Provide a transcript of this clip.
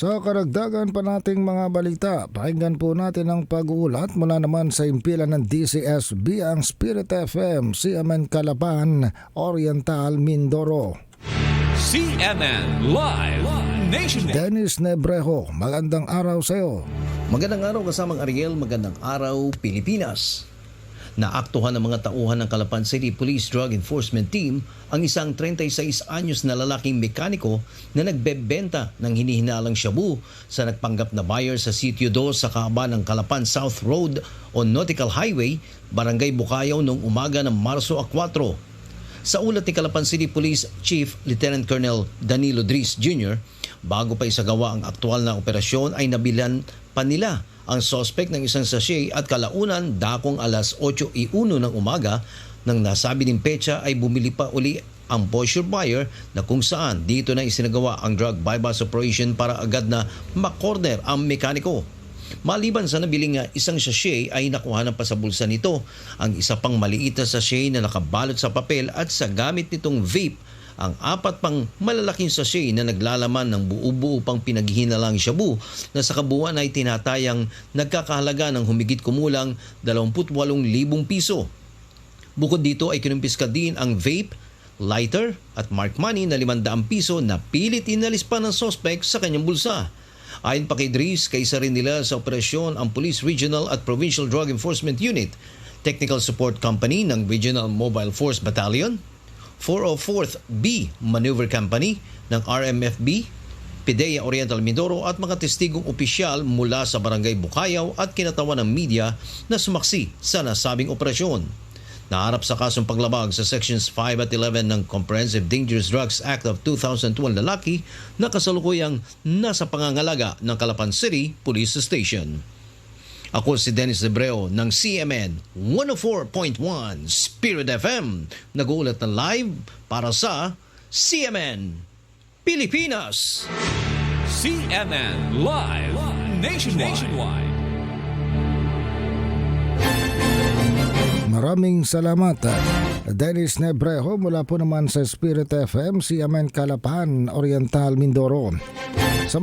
Sa karagdagan pa nating mga balita, pakinggan po natin ang pag-uulat mula naman sa impilan ng DCSB ang Spirit FM, CMN Calapan, Oriental, Mindoro. CNN Live Nationwide. Dennis Nebrejo, magandang araw sa iyo. Magandang araw kasamang Ariel, magandang araw Pilipinas. Naaktuhan ng mga tauhan ng Calapan City Police Drug Enforcement Team ang isang 36 anyos na lalaking mekaniko na nagbebenta ng hinihinalang shabu sa nagpanggap na buyer sa Sitio 2 sa kaaba ng Calapan South Road o Nautical Highway, Barangay Bukayaw noong umaga ng Marso 4. Sa ulat ni Calapan City Police Chief Lieutenant Colonel Danilo Dris Jr., bago pa isagawa ang aktual na operasyon ay nabilan pa nila ang sospek ng isang sachet at kalaunan dakong alas 8.01 ng umaga nang nasabi ng petsa ay bumili pa uli ang posture buyer na kung saan dito na isinagawa ang drug bypass operation para agad na makorner ang mekaniko. Maliban sa nabiling isang sachet ay nakuha pa sa bulsa nito ang isa pang maliit na sachet na nakabalot sa papel at sa gamit nitong vape ang apat pang malalaking sachet na naglalaman ng buo-buo pang pinaghihinalang shabu na sa kabuuan ay tinatayang nagkakahalaga ng humigit kumulang 28,000 piso. Bukod dito ay kinumpiska din ang vape, lighter at mark money na 500 piso na pilit inalis pa ng sospek sa kanyang bulsa. Ayon pa kay Dries, kaisa rin nila sa operasyon ang Police Regional at Provincial Drug Enforcement Unit, Technical Support Company ng Regional Mobile Force Battalion, 404th B Maneuver Company ng RMFB, PIDEA Oriental Mindoro at mga testigong opisyal mula sa Barangay Bukayaw at kinatawan ng media na sumaksi sa nasabing operasyon. Naharap sa kasong paglabag sa Sections 5 at 11 ng Comprehensive Dangerous Drugs Act of 2012 lalaki na kasalukuyang nasa pangangalaga ng Calapan City Police Station. Ako si Dennis Debreo ng CMN 104.1 Spirit FM. Nag-uulat na live para sa CMN Pilipinas. CNN Live Nationwide. Maraming salamat. Dennis Nebrejo mula po naman sa Spirit FM, CMN Calapan, Oriental, Mindoro. Sa